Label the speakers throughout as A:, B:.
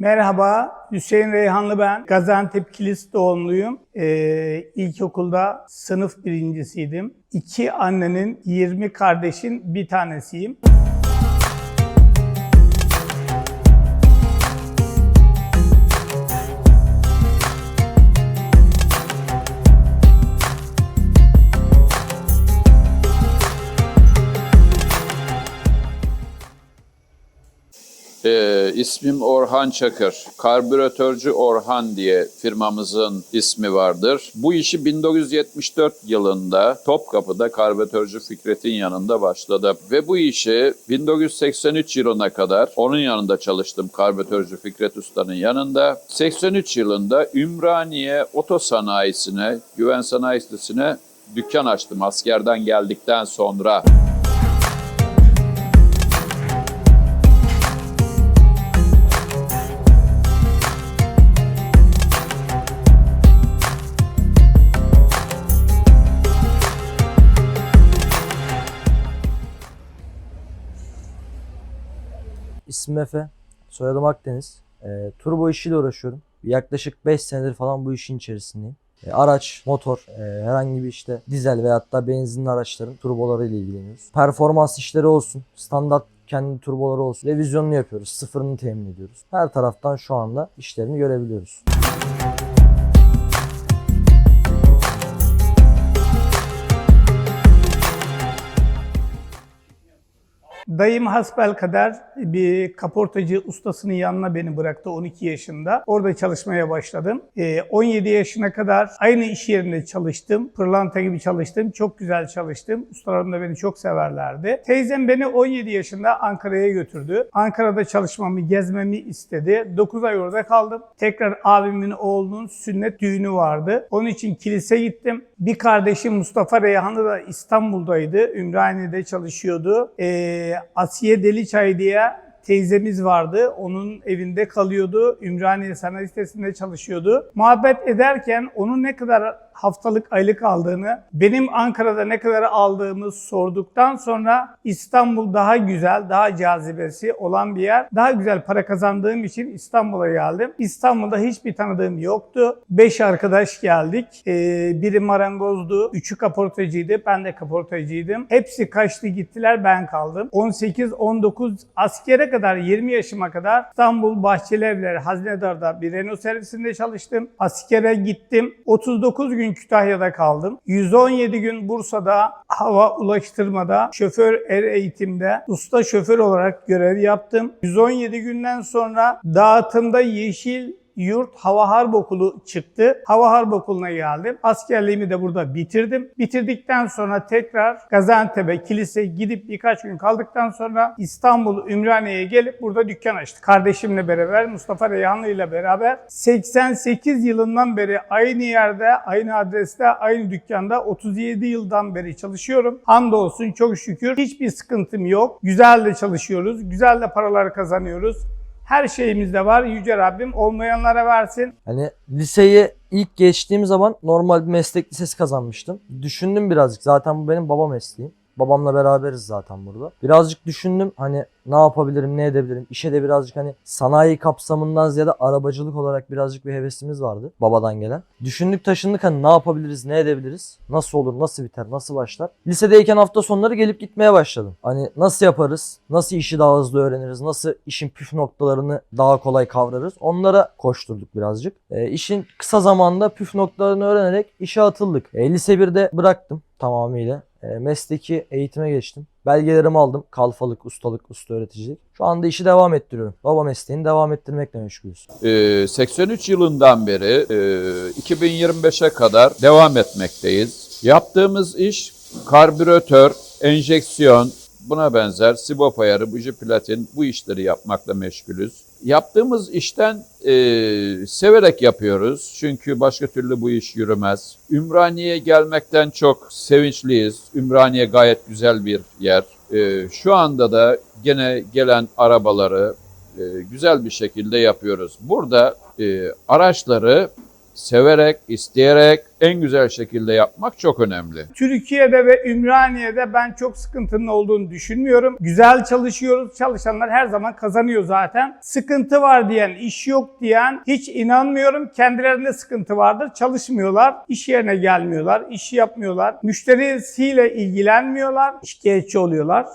A: Merhaba, Hüseyin Reyhanlı ben. Gaziantep Kilis doğumluyum. Ee, ilkokulda sınıf birincisiydim. İki annenin 20 kardeşin bir tanesiyim.
B: Ee, ismim Orhan Çakır. Karbüratörcü Orhan diye firmamızın ismi vardır. Bu işi 1974 yılında Topkapı'da karbüratörcü Fikret'in yanında başladı. Ve bu işi 1983 yılına kadar onun yanında çalıştım karbüratörcü Fikret Usta'nın yanında. 83 yılında Ümraniye Otosanayisi'ne, Güven Sanayisi'ne dükkan açtım askerden geldikten sonra.
C: İsmim Efe, soyadım Akdeniz. E, turbo işiyle uğraşıyorum. Yaklaşık 5 senedir falan bu işin içerisindeyim. E, araç, motor, e, herhangi bir işte dizel veyahut da benzinli araçların turboları ile ilgileniyoruz. Performans işleri olsun, standart kendi turboları olsun. Revizyonunu yapıyoruz, sıfırını temin ediyoruz. Her taraftan şu anda işlerini görebiliyoruz.
A: Dayım hasbelkader bir kaportacı ustasının yanına beni bıraktı 12 yaşında. Orada çalışmaya başladım. Ee, 17 yaşına kadar aynı iş yerinde çalıştım. Pırlanta gibi çalıştım. Çok güzel çalıştım. Ustalarım da beni çok severlerdi. Teyzem beni 17 yaşında Ankara'ya götürdü. Ankara'da çalışmamı, gezmemi istedi. 9 ay orada kaldım. Tekrar abimin oğlunun sünnet düğünü vardı. Onun için kilise gittim. Bir kardeşim Mustafa Reyhanlı da İstanbul'daydı. Ümraniye'de çalışıyordu. Ee, Asiye Deliçay diye teyzemiz vardı. Onun evinde kalıyordu. Ümraniye Sanayi Sitesi'nde çalışıyordu. Muhabbet ederken onun ne kadar haftalık aylık aldığını, benim Ankara'da ne kadar aldığımı sorduktan sonra İstanbul daha güzel, daha cazibesi olan bir yer. Daha güzel para kazandığım için İstanbul'a geldim. İstanbul'da hiçbir tanıdığım yoktu. Beş arkadaş geldik. Ee, biri marangozdu, üçü kaportacıydı, ben de kaportacıydım. Hepsi kaçtı gittiler, ben kaldım. 18-19 askere kadar 20 yaşıma kadar İstanbul Bahçeli Evleri Hazinedar'da bir Renault servisinde çalıştım. Askere gittim. 39 gün Kütahya'da kaldım. 117 gün Bursa'da hava ulaştırmada şoför er eğitimde usta şoför olarak görev yaptım. 117 günden sonra dağıtımda yeşil Yurt Hava Harp Okulu çıktı. Hava Harp Okulu'na geldim. Askerliğimi de burada bitirdim. Bitirdikten sonra tekrar Gaziantep'e, kilise gidip birkaç gün kaldıktan sonra İstanbul Ümraniye'ye gelip burada dükkan açtık. Kardeşimle beraber, Mustafa Reyhanlı ile beraber 88 yılından beri aynı yerde, aynı adreste, aynı dükkanda 37 yıldan beri çalışıyorum. Hamdolsun çok şükür hiçbir sıkıntım yok. Güzel de çalışıyoruz, güzel de paralar kazanıyoruz. Her şeyimiz de var. Yüce Rabbim olmayanlara versin.
C: Hani liseyi ilk geçtiğim zaman normal bir meslek lisesi kazanmıştım. Düşündüm birazcık. Zaten bu benim baba mesleğim. Babamla beraberiz zaten burada. Birazcık düşündüm hani ne yapabilirim, ne edebilirim. İşe de birazcık hani sanayi kapsamından ziyade arabacılık olarak birazcık bir hevesimiz vardı babadan gelen. Düşündük taşındık hani ne yapabiliriz, ne edebiliriz, nasıl olur, nasıl biter, nasıl başlar. Lisedeyken hafta sonları gelip gitmeye başladım. Hani nasıl yaparız, nasıl işi daha hızlı öğreniriz, nasıl işin püf noktalarını daha kolay kavrarız. Onlara koşturduk birazcık. E, işin kısa zamanda püf noktalarını öğrenerek işe atıldık. E, lise 1'de bıraktım tamamıyla. E, mesleki eğitime geçtim. Belgelerimi aldım. Kalfalık, ustalık, usta öğreticilik. Şu anda işi devam ettiriyorum. Baba mesleğini devam ettirmekle meşgulüz.
B: Ee, 83 yılından beri e, 2025'e kadar devam etmekteyiz. Yaptığımız iş karbüratör, enjeksiyon, buna benzer sibop ayarı, buji platin bu işleri yapmakla meşgulüz. Yaptığımız işten e, severek yapıyoruz. Çünkü başka türlü bu iş yürümez. Ümraniye'ye gelmekten çok sevinçliyiz. Ümraniye gayet güzel bir yer. E, şu anda da gene gelen arabaları e, güzel bir şekilde yapıyoruz. Burada e, araçları severek, isteyerek en güzel şekilde yapmak çok önemli.
A: Türkiye'de ve Ümraniye'de ben çok sıkıntının olduğunu düşünmüyorum. Güzel çalışıyoruz. Çalışanlar her zaman kazanıyor zaten. Sıkıntı var diyen, iş yok diyen hiç inanmıyorum. Kendilerinde sıkıntı vardır. Çalışmıyorlar. iş yerine gelmiyorlar. işi yapmıyorlar. Müşterisiyle ilgilenmiyorlar. Şikayetçi oluyorlar.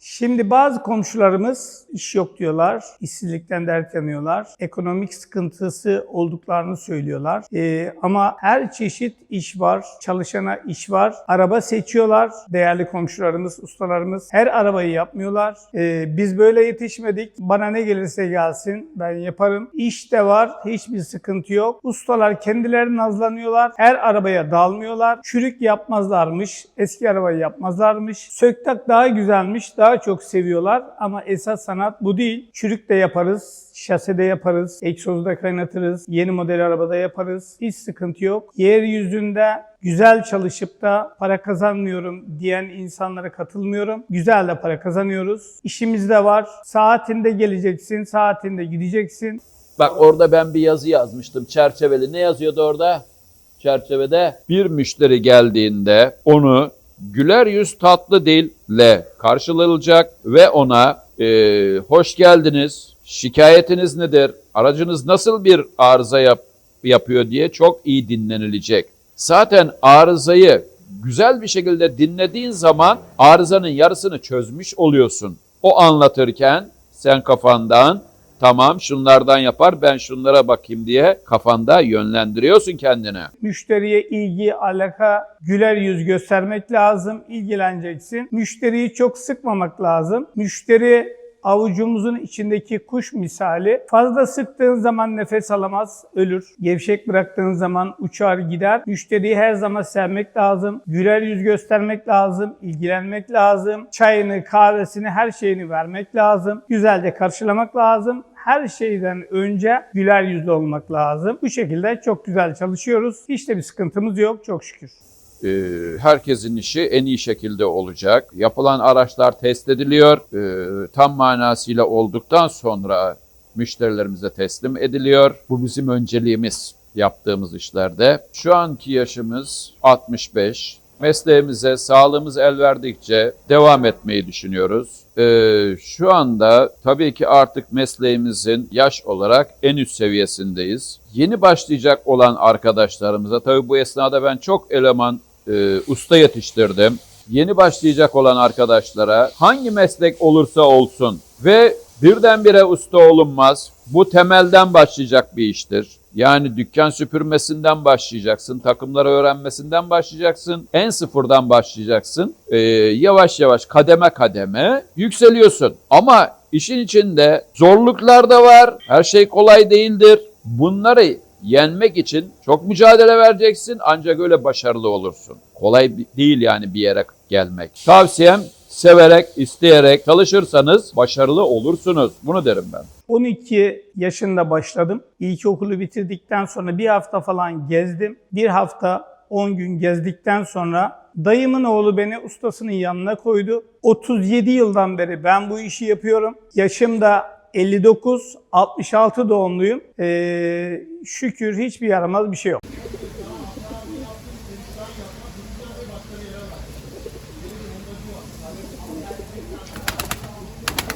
A: Şimdi bazı komşularımız iş yok diyorlar, işsizlikten dert yanıyorlar, ekonomik sıkıntısı olduklarını söylüyorlar. Ee, ama her çeşit iş var, çalışana iş var. Araba seçiyorlar değerli komşularımız, ustalarımız. Her arabayı yapmıyorlar. Ee, biz böyle yetişmedik. Bana ne gelirse gelsin ben yaparım. İş de var, hiçbir sıkıntı yok. Ustalar kendileri nazlanıyorlar. Her arabaya dalmıyorlar. Çürük yapmazlarmış, eski arabayı yapmazlarmış. Söktak daha güzelmiş, daha çok seviyorlar ama esas sanat bu değil. Çürük de yaparız, şasede yaparız, egzozda kaynatırız, yeni model arabada yaparız. Hiç sıkıntı yok. Yeryüzünde güzel çalışıp da para kazanmıyorum diyen insanlara katılmıyorum. Güzel de para kazanıyoruz. İşimiz de var. Saatinde geleceksin, saatinde gideceksin.
B: Bak orada ben bir yazı yazmıştım çerçeveli. Ne yazıyordu orada? Çerçevede bir müşteri geldiğinde onu güler yüz tatlı dille karşılanacak ve ona e, hoş geldiniz, şikayetiniz nedir, aracınız nasıl bir arıza yap, yapıyor diye çok iyi dinlenilecek. Zaten arızayı güzel bir şekilde dinlediğin zaman arızanın yarısını çözmüş oluyorsun. O anlatırken sen kafandan tamam şunlardan yapar ben şunlara bakayım diye kafanda yönlendiriyorsun kendini.
A: Müşteriye ilgi, alaka, güler yüz göstermek lazım. ilgileneceksin. Müşteriyi çok sıkmamak lazım. Müşteri avucumuzun içindeki kuş misali. Fazla sıktığın zaman nefes alamaz, ölür. Gevşek bıraktığın zaman uçar gider. Müşteriyi her zaman sevmek lazım. Güler yüz göstermek lazım. ilgilenmek lazım. Çayını, kahvesini, her şeyini vermek lazım. Güzelce karşılamak lazım her şeyden önce güler yüzlü olmak lazım. Bu şekilde çok güzel çalışıyoruz. Hiç de bir sıkıntımız yok çok şükür.
B: Ee, herkesin işi en iyi şekilde olacak. Yapılan araçlar test ediliyor. Ee, tam manasıyla olduktan sonra müşterilerimize teslim ediliyor. Bu bizim önceliğimiz yaptığımız işlerde. Şu anki yaşımız 65. Mesleğimize sağlığımız el verdikçe devam etmeyi düşünüyoruz. Ee, şu anda tabii ki artık mesleğimizin yaş olarak en üst seviyesindeyiz. Yeni başlayacak olan arkadaşlarımıza tabii bu esnada ben çok eleman e, usta yetiştirdim. Yeni başlayacak olan arkadaşlara hangi meslek olursa olsun ve birdenbire usta olunmaz. Bu temelden başlayacak bir iştir. Yani dükkan süpürmesinden başlayacaksın, takımları öğrenmesinden başlayacaksın, en sıfırdan başlayacaksın. Ee, yavaş yavaş kademe kademe yükseliyorsun. Ama işin içinde zorluklar da var. Her şey kolay değildir. Bunları yenmek için çok mücadele vereceksin ancak öyle başarılı olursun. Kolay değil yani bir yere gelmek. Tavsiyem severek, isteyerek çalışırsanız başarılı olursunuz. Bunu derim ben.
A: 12 yaşında başladım. İlkokulu bitirdikten sonra bir hafta falan gezdim. Bir hafta 10 gün gezdikten sonra dayımın oğlu beni ustasının yanına koydu. 37 yıldan beri ben bu işi yapıyorum. Yaşım da 59, 66 doğumluyum. Ee, şükür hiçbir yaramaz bir şey yok.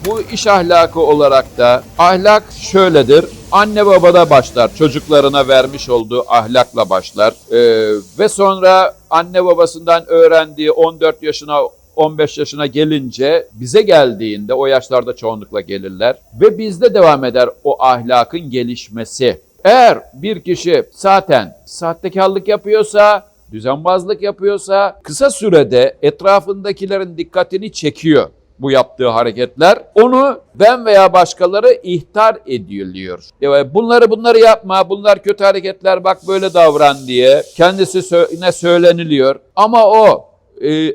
B: Bu iş ahlakı olarak da ahlak şöyledir. Anne babada başlar. Çocuklarına vermiş olduğu ahlakla başlar. Ee, ve sonra anne babasından öğrendiği 14 yaşına 15 yaşına gelince bize geldiğinde o yaşlarda çoğunlukla gelirler ve bizde devam eder o ahlakın gelişmesi. Eğer bir kişi zaten sahtekarlık yapıyorsa, düzenbazlık yapıyorsa kısa sürede etrafındakilerin dikkatini çekiyor bu yaptığı hareketler. Onu ben veya başkaları ihtar ediliyor. Evet, bunları bunları yapma, bunlar kötü hareketler bak böyle davran diye kendisi sö- ne söyleniliyor. Ama o e,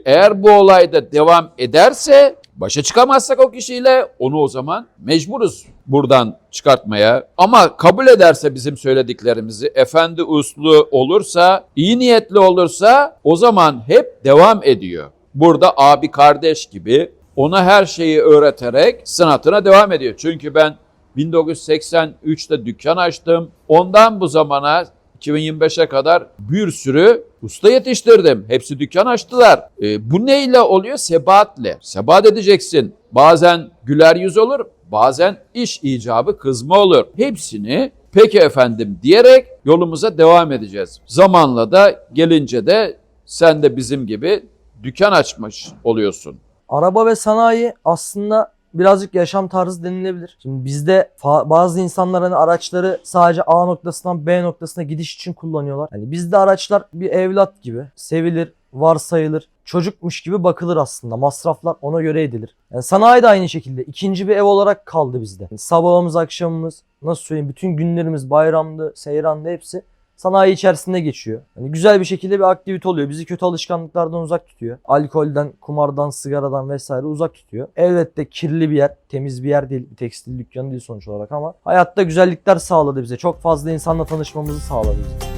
B: eğer bu olayda devam ederse başa çıkamazsak o kişiyle onu o zaman mecburuz buradan çıkartmaya. Ama kabul ederse bizim söylediklerimizi, efendi uslu olursa, iyi niyetli olursa o zaman hep devam ediyor. Burada abi kardeş gibi ona her şeyi öğreterek sanatına devam ediyor. Çünkü ben 1983'te dükkan açtım. Ondan bu zamana 2025'e kadar bir sürü usta yetiştirdim. Hepsi dükkan açtılar. E, bu neyle oluyor? Sebatle. Sebat edeceksin. Bazen güler yüz olur, bazen iş icabı kızma olur. Hepsini peki efendim diyerek yolumuza devam edeceğiz. Zamanla da gelince de sen de bizim gibi dükkan açmış oluyorsun.
C: Araba ve sanayi aslında birazcık yaşam tarzı denilebilir. Şimdi bizde bazı insanlar hani araçları sadece A noktasından B noktasına gidiş için kullanıyorlar. Hani bizde araçlar bir evlat gibi sevilir, varsayılır, çocukmuş gibi bakılır aslında. Masraflar ona göre edilir. Yani sanayi de aynı şekilde ikinci bir ev olarak kaldı bizde. Yani sabahımız, akşamımız, nasıl söyleyeyim bütün günlerimiz bayramdı, seyrandı hepsi sanayi içerisinde geçiyor. Yani güzel bir şekilde bir aktivite oluyor. Bizi kötü alışkanlıklardan uzak tutuyor. Alkolden, kumardan, sigaradan vesaire uzak tutuyor. Elbette kirli bir yer, temiz bir yer değil. Bir tekstil dükkanı değil sonuç olarak ama hayatta güzellikler sağladı bize. Çok fazla insanla tanışmamızı sağladı bize.